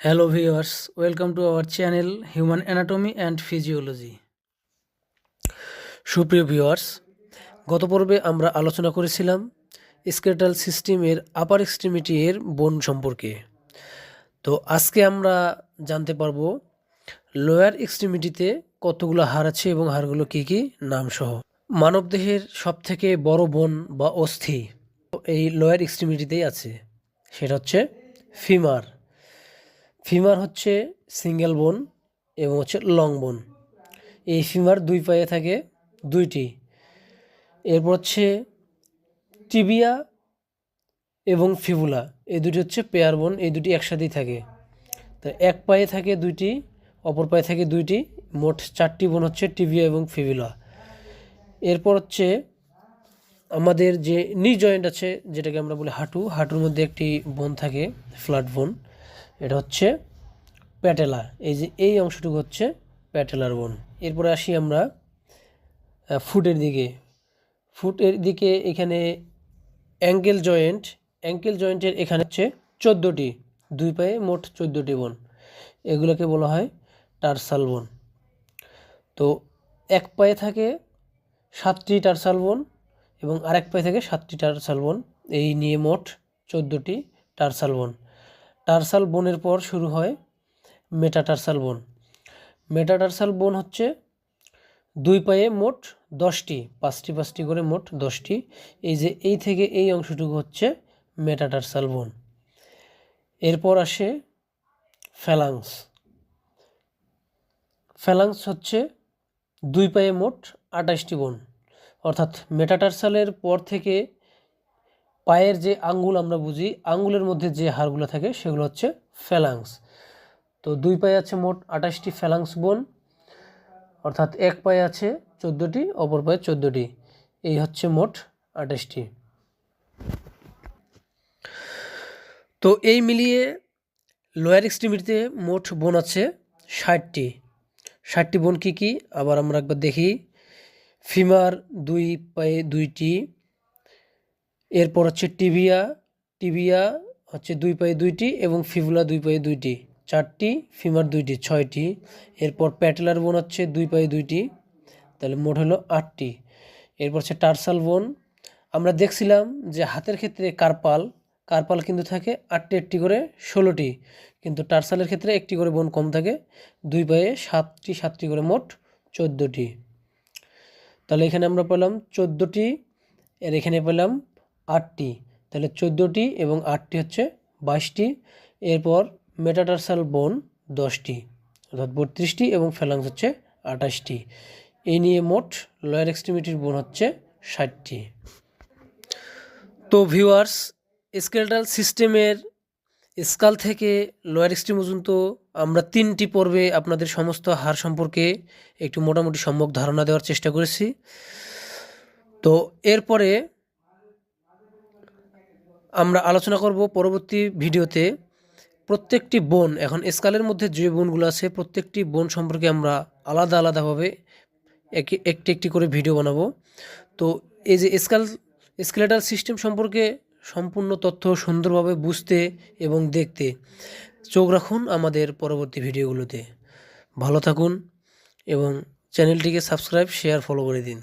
Hello viewers welcome to our channel human anatomy and physiology সুপ্রিয় viewers গত পর্বে আমরা আলোচনা করেছিলাম স্কেটাল সিস্টেমের আপার এক্সট্রিমিটি এর বোন সম্পর্কে। তো আজকে আমরা জানতে পারব লোয়ার এক্সট্রিমিটিতে কতগুলো হাড় আছে এবং হাড়গুলো কী কী, নামসহ। মানবদেহের সবথেকে বড় বোন বা অস্থি এই লোয়ার এক্সট্রিমিটিতেই আছে। সেটা হচ্ছে ফিমার ফিমার হচ্ছে সিঙ্গেল বোন এবং হচ্ছে লং বোন। এই ফিমার দুই পায়ে থাকে দুইটি। এরপর হচ্ছে টিবিয়া এবং ফিবুলা। এই দুটি হচ্ছে পেয়ার বোন, এই দুটি একসাথেই থাকে। তো এক পায়ে থাকে দুইটি, অপর পায়ে থাকে দুইটি। মোট চারটি বোন হচ্ছে টিবিয়া এবং ফিবুলা। এরপর হচ্ছে আমাদের যে নি জয়েন্ট আছে, যেটাকে আমরা বলি হাঁটু, হাঁটুর মধ্যে একটি বোন থাকে ফ্ল্যাট বোন। এটা হচ্ছে প্যাটেলা। এই যে এই অংশটুকু হচ্ছে প্যাটেলার বোন। এরপরে আসি আমরা ফুটের দিকে। ফুটের দিকে এখানে অ্যাঙ্কেল জয়েন্ট। অ্যাঙ্কেল জয়েন্টের এখানে হচ্ছে চোদ্দোটি। দুই পায়ে মোট চোদ্দোটি বোন। এগুলোকে বলা হয় টার্সাল বোন। তো এক পায়ে থাকে সাতটি টার্সাল বোন এবং আরেক পায়ে থাকে সাতটি টার্সাল বোন। এই নিয়ে মোট চোদ্দোটি টার্সাল বোন। টার্সাল বোনের পর শুরু হয় মেটাটার্সাল বোন। মেটাটার্সাল বোন হচ্ছে দুই পায়ে মোট দশটি, পাঁচটি পাঁচটি করে মোট দশটি। এই যে এই থেকে এই অংশটুকু হচ্ছে মেটাটার্সাল বোন। এরপর আসে ফ্যালাংস ফ্যালাংস হচ্ছে দুই পায়ে মোট আঠাশটি বোন। অর্থাৎ মেটাটার্সালের পর থেকে পায়ের যে আঙ্গুল আমরা বুঝি, আঙ্গুলের মধ্যে যে হাড়গুলো থাকে সেগুলো হচ্ছে ফ্যালাংস তো দুই পায়ে আছে মোট আঠাশটি ফ্যালাংস বোন অর্থাৎ এক পায়ে আছে চোদ্দোটি, অপর পায়ে চোদ্দোটি। এই হচ্ছে মোট আঠাশটি। তো এই মিলিয়ে লোয়ার এক্সট্রিমিটিতে মোট বোন আছে ষাটটি। ষাটটি বোন কী কী? আবার আমরা একবার দেখি। ফিমার দুই পায়ে দুইটি এরপর হচ্ছে টিবিয়া টিবিয়া হচ্ছে দুই পায়ে দুইটি এবং ফিবুলা দুই পায়ে দুইটি। চারটি, ফিমার দুইটি, ছয়টি। এরপর প্যাটেলার বোন হচ্ছে দুই পায়ে দুইটি, তাহলে মোট হলো আটটি। এরপর হচ্ছে টার্সাল বোন। আমরা দেখছিলাম যে হাতের ক্ষেত্রে কার্পাল কার্পাল কিন্তু থাকে আটটি, একটি করে ষোলোটি। কিন্তু টার্সালের ক্ষেত্রে একটি করে বোন কম থাকে, দুই পায়ে সাতটি সাতটি করে মোট চোদ্দোটি। তাহলে এখানে আমরা পেলাম চোদ্দোটি, এর এখানে পেলাম আটটি। তাহলে চোদ্দোটি এবং আটটি হচ্ছে বাইশটি। এরপর মেটাটার্সাল বোন দশটি, অর্থাৎ বত্রিশটি এবং ফ্যালাংস হচ্ছে আঠাশটি। এই নিয়ে মোট লয়ার এক্সট্রিমিটির বোন হচ্ছে ষাটটি। তো ভিউয়ার্স স্কেলটাল সিস্টেমের স্কাল থেকে লয়ার এক্সট্রিম পর্যন্ত আমরা তিনটি পর্বে আপনাদের সমস্ত হার সম্পর্কে একটু মোটামুটি সম্যক ধারণা দেওয়ার চেষ্টা করেছি। তো এরপরে আমরা আলোচনা করব পরবর্তী ভিডিওতে প্রত্যেকটি বোন, এখন স্কালের মধ্যে যে বোনগুলো আছে, প্রত্যেকটি বোন সম্পর্কে আমরা আলাদা আলাদাভাবে একটি একটি করে ভিডিও বানাবো। তো এই যে স্কাল, স্কেলেটাল সিস্টেম সম্পর্কে সম্পূর্ণ তথ্য সুন্দরভাবে বুঝতে এবং দেখতে চোখ রাখুন আমাদের পরবর্তী ভিডিওগুলোতে। ভালো থাকুন এবং চ্যানেলটিকে সাবস্ক্রাইব, শেয়ার ফলো করে দিন।